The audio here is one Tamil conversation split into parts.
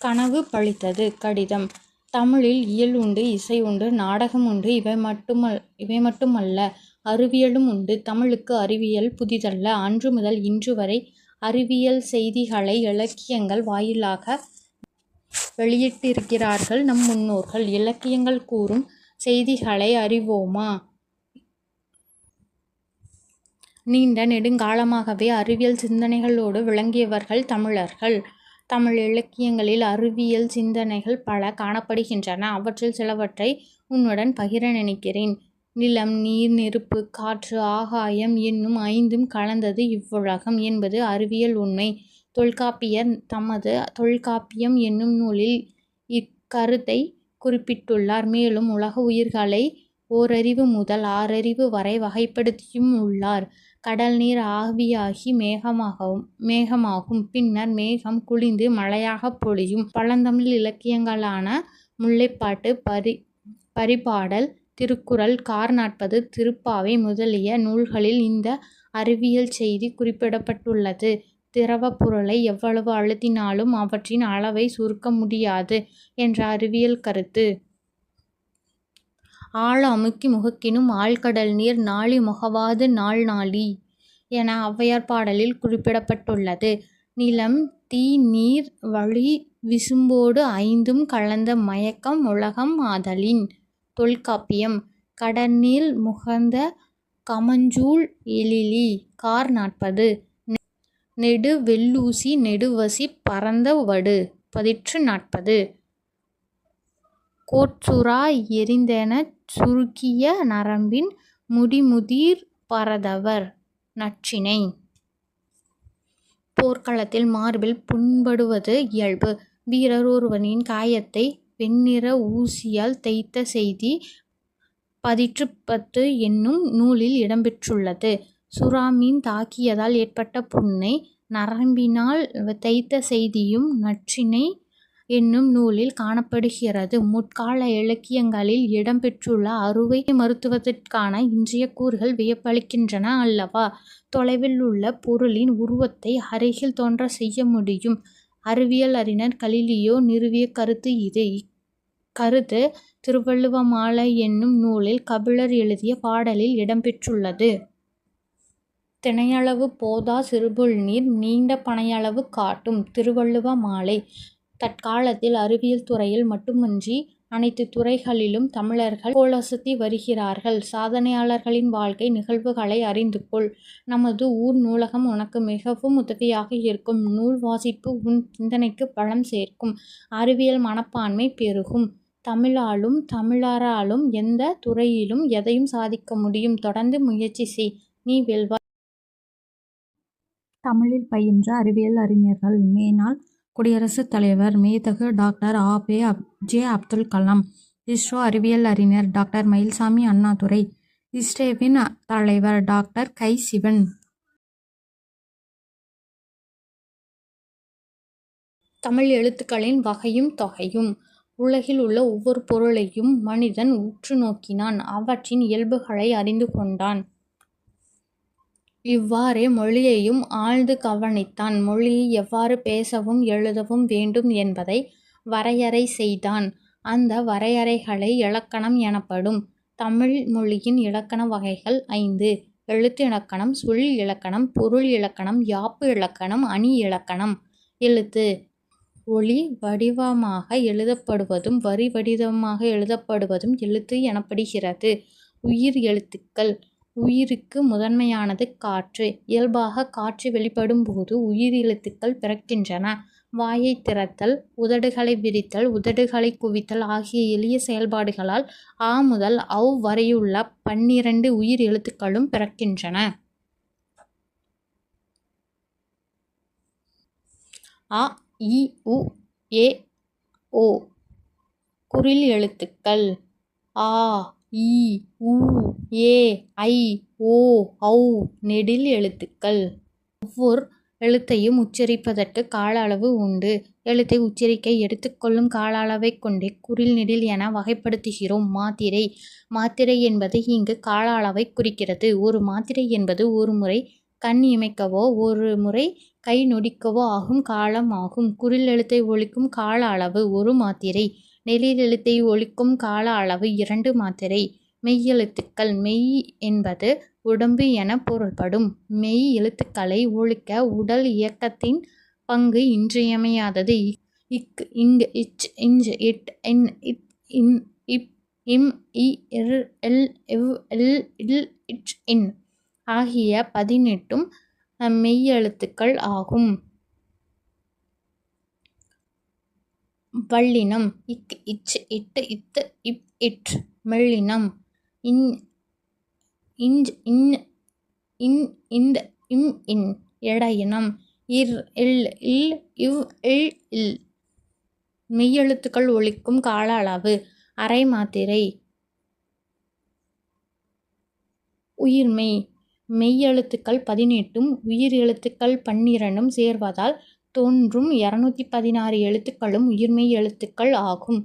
கனவு பழித்தது. கடிதம். தமிழில் இயல் உண்டு இசை உண்டு நாடகம் உண்டு இவை மட்டுமல் இவை மட்டுமல்ல அறிவியலும் உண்டு. தமிழுக்கு அறிவியல் புதிதல்ல. அன்று முதல் இன்று வரை அறிவியல் செய்திகளை இலக்கியங்கள் வாயிலாக வெளியிட்டிருக்கிறார்கள் நம் முன்னோர்கள். இலக்கியங்கள் கூறும் செய்திகளை அறிவோமா? நீண்ட நெடுங்காலமாகவே அறிவியல் சிந்தனைகளோடு விளங்கியவர்கள் தமிழர்கள். தமிழ் இலக்கியங்களில் அறிவியல் சிந்தனைகள் பல காணப்படுகின்றன. அவற்றில் சிலவற்றை உன்னுடன் பகிர நினைக்கிறேன். நிலம் நீர் நெருப்பு காற்று ஆகாயம் என்னும் ஐந்தும் கலந்தது இவ்வுலகம் என்பது அறிவியல் உண்மை. தொல்காப்பியர் தமது தொல்காப்பியம் என்னும் நூலில் இக்கருத்தை குறிப்பிட்டுள்ளார். மேலும் உலக உயிர்களை ஓரறிவு முதல் ஆறறிவு வரை வகைப்படுத்தியும் உள்ளார். கடல் நீர் ஆவியாகி மேகமாகவும் மேகமாகும். பின்னர் மேகம் குளிந்து மழையாக பொழியும். பழந்தமிழ் இலக்கியங்களான முல்லைப்பாட்டு பரி பரிபாடல் திருக்குறள் கார் நாற்பது திருப்பாவை முதலிய நூல்களில் இந்த அறிவியல் செய்தி குறிப்பிடப்பட்டுள்ளது. திரவப் பொருளை எவ்வளவு அழுத்தினாலும் அவற்றின் அளவை சுருக்க முடியாது என்ற அறிவியல் கருத்து. ஆழ அமுக்கி முகக்கினும் ஆழ்கடல் நீர் நாளி முகவாது நாள் நாளி என ஔவையார் பாடலில் குறிப்பிடப்பட்டுள்ளது. நிலம் தீ நீர் வழி விசும்போடு ஐந்தும் கலந்த மயக்கம் உலகம் ஆதலின் தொல்காப்பியம். கடனில் முகந்த கமஞ்சூல் எழிலி கார் நாற்பது. நெடு வெல்லூசி நெடுவசி பரந்த வடு பதிற்று நாற்பது. கோட்சுரா எரிந்தென சுருக்கிய நரம்பின் முடிமுதிர் பரதவர் நற்றினை போர்க்களத்தில் மார்பில் புண்படுவது இயல்பு. வீரர் ஒருவனின் காயத்தை வெண்ணிற ஊசியால் தைத்த செய்தி பதிற்றுப்பத்து என்னும் நூலில் இடம்பெற்றுள்ளது. சுறாமீன் தாக்கியதால் ஏற்பட்ட புண்ணை நரம்பினால் தைத்த செய்தியும் நற்றினை என்னும் நூலில் காணப்படுகிறது. முற்கால இலக்கியங்களில் இடம்பெற்றுள்ள அறுவை மருத்துவத்திற்கான இன்றைய கூறுகள் வியப்பளிக்கின்றன அல்லவா? தொலைவில் உள்ள பொருளின் உருவத்தை அருகில் தோன்ற செய்ய முடியும். அறிவியல் அறிஞர் கலிலியோ நிறுவிய கருத்து இது. இக்கருத்து திருவள்ளுவமாலை என்னும் நூலில் கபிலர் எழுதிய பாடலில் இடம்பெற்றுள்ளது தினையளவு போதா சிறுபுள்நீர் நீண்ட பனையளவு காட்டும் திருவள்ளுவ மாலை. தற்காலத்தில் அறிவியல் துறையில் மட்டுமன்றி அனைத்து துறைகளிலும் தமிழர்கள் கோலோசத்தி வருகிறார்கள். சாதனையாளர்களின் வாழ்க்கை நிகழ்வுகளை அறிந்து கொள். நமது ஊர் நூலகம் உனக்கு மிகவும் உதவியாக இருக்கும். நூல் வாசிப்பு உன் சிந்தனைக்கு பலம் சேர்க்கும். அறிவியல் மனப்பான்மை பெருகும். தமிழாலும் தமிழராலும் எந்த துறையிலும் எதையும் சாதிக்க முடியும். தொடர்ந்து முயற்சி செய். நீ வெல்வாய். தமிழில் பயின்ற அறிவியல் அறிஞர்கள் மேனால் குடியரசுத் தலைவர் மேதகு doctor A P J. Abdul Kalam ISRO அறிவியல் அறிஞர் டாக்டர் மயில்சாமி அண்ணாதுரை இஸ்ரேவின் தலைவர் டாக்டர் கை சிவன். தமிழ் எழுத்துக்களின் வகையும் தொகையும். உலகில் உள்ள ஒவ்வொரு பொருளையும் மனிதன் உற்று நோக்கினான். அவற்றின் இயல்புகளை அறிந்து கொண்டான். இவ்வாறே மொழியையும் ஆழ்ந்து கவனித்தான். மொழியை எவ்வாறு பேசவும் எழுதவும் வேண்டும் என்பதை வரையறை செய்தான். அந்த வரையறைகளை இலக்கணம் எனப்படும் தமிழ் மொழியின் இலக்கண வகைகள் ஐந்து. எழுத்து இலக்கணம் சொல் இலக்கணம் பொருள் இலக்கணம் யாப்பு இலக்கணம் அணி இலக்கணம். எழுத்து. ஒளி வடிவமாக எழுதப்படுவதும் வரி வடிவமாக எழுதப்படுவதும் எழுத்து எனப்படுகிறது. உயிர் எழுத்துக்கள். உயிருக்கு முதன்மையானது காற்று. இயல்பாக காற்று வெளிப்படும் போது உயிர் எழுத்துக்கள் பிறக்கின்றன. வாயை திறத்தல் உதடுகளை விரித்தல் உதடுகளை குவித்தல் ஆகிய எளிய செயல்பாடுகளால் ஆ முதல் அவ் வரையுள்ள பன்னிரண்டு உயிர் எழுத்துக்களும் பிறக்கின்றன. அ இ உ ஏ ஓ. குறில் எழுத்துக்கள். ஆ இ உ ஏ ஐ ஓ ஔ நெடில் எழுத்துக்கள். ஒவ்வொரு எழுத்தையும் உச்சரிப்பதற்கு கால அளவு உண்டு. எழுத்தை உச்சரிக்க எடுத்துக்கொள்ளும் கால அளவை கொண்டே குறில் நெடில் என வகைப்படுத்துகிறோம். மாத்திரை. மாத்திரை என்பது இங்கு கால அளவை குறிக்கிறது. ஒரு மாத்திரை என்பது ஒரு முறை கண் இமைக்கவோ ஒரு முறை கை நொடிக்கவோ ஆகும் காலம் ஆகும். குறில் எழுத்தை ஒழிக்கும் கால அளவு ஒரு மாத்திரை. நெடில் ஒழிக்கும் கால அளவு இரண்டு மாத்திரை. மெய்யெழுத்துக்கள் மெய் என்பது உடம்பு என பொருள்படும். மெய் எழுத்துக்களை ஒழிக்க உடல் இயக்கத்தின் பங்கு இன்றியமையாதது. இக் இங் இச் இஞ்ச் இட் இன் இத் இன் இப் இம் இ இர் எல் இவ் எல் இல் இச் இன் ஆகிய பதினெட்டும் மெய்யெழுத்துக்கள் ஆகும். வல்லினம் இக் இச் இட்டு இத்து இப் இட். மெல்லினம் இன் இஞ்ச் இன் இன் இந்த இம் இன். எடையினம் இர் இல் இல் இவ் இல் இல். மெய்யெழுத்துக்கள் ஒழிக்கும் கால அளவு அரை மாத்திரை. உயிர்மெய் மெய்யெழுத்துக்கள் பதினெட்டும் உயிர் எழுத்துக்கள் பன்னிரண்டும் சேர்வதால் தோன்றும் இரநூத்தி பதினாறு எழுத்துக்களும் உயிர்மெய் எழுத்துக்கள் ஆகும்.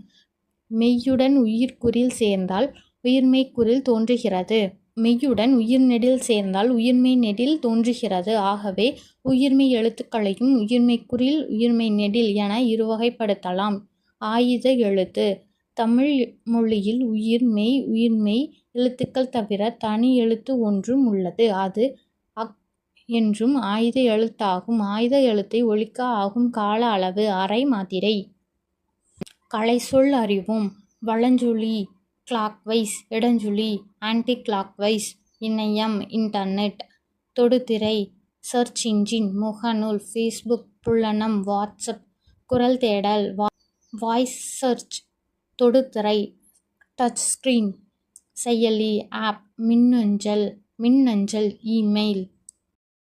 மெய்யுடன் உயிர்குறில் சேர்ந்தால் உயிர்மெய் குறில் தோன்றுகிறது. மெய்யுடன் உயிர் நெடில் சேர்ந்தால் உயிர்மெய் நெடில் தோன்றுகிறது. ஆகவே உயிர்மெய் எழுத்துக்களையும் உயிர்மெய்க்குறில் உயிர்மெய் நெடில் என இருவகைப்படுத்தலாம். ஆயுத எழுத்து தமிழ் மொழியில் உயிர் மெய் உயிர்மெய் எழுத்துக்கள் தவிர தனி எழுத்து ஒன்றும் உள்ளது. அது என்றும் ஆயுத எழுத்தாகும். ஆயுத எழுத்தை ஒழிக்க ஆகும் கால அளவு அரை மாத்திரை. கலைச்சொல் அறிவோம் வலஞ்சுழி கிளாக்வைஸ் இடஞ்சுழி ஆன்டி கிளாக்வைஸ் இணையம் இன்டர்நெட் தொடுதிரை சர்ச் இன்ஜின் முகநூல் ஃபேஸ்புக் புல்லனம் வாட்ஸ்அப் குரல் தேடல் வாய்ஸ் சர்ச் தொடுதிரை டச்ஸ்கிரீன் செயலி ஆப் மின்னஞ்சல் மின்னஞ்சல் இமெயில்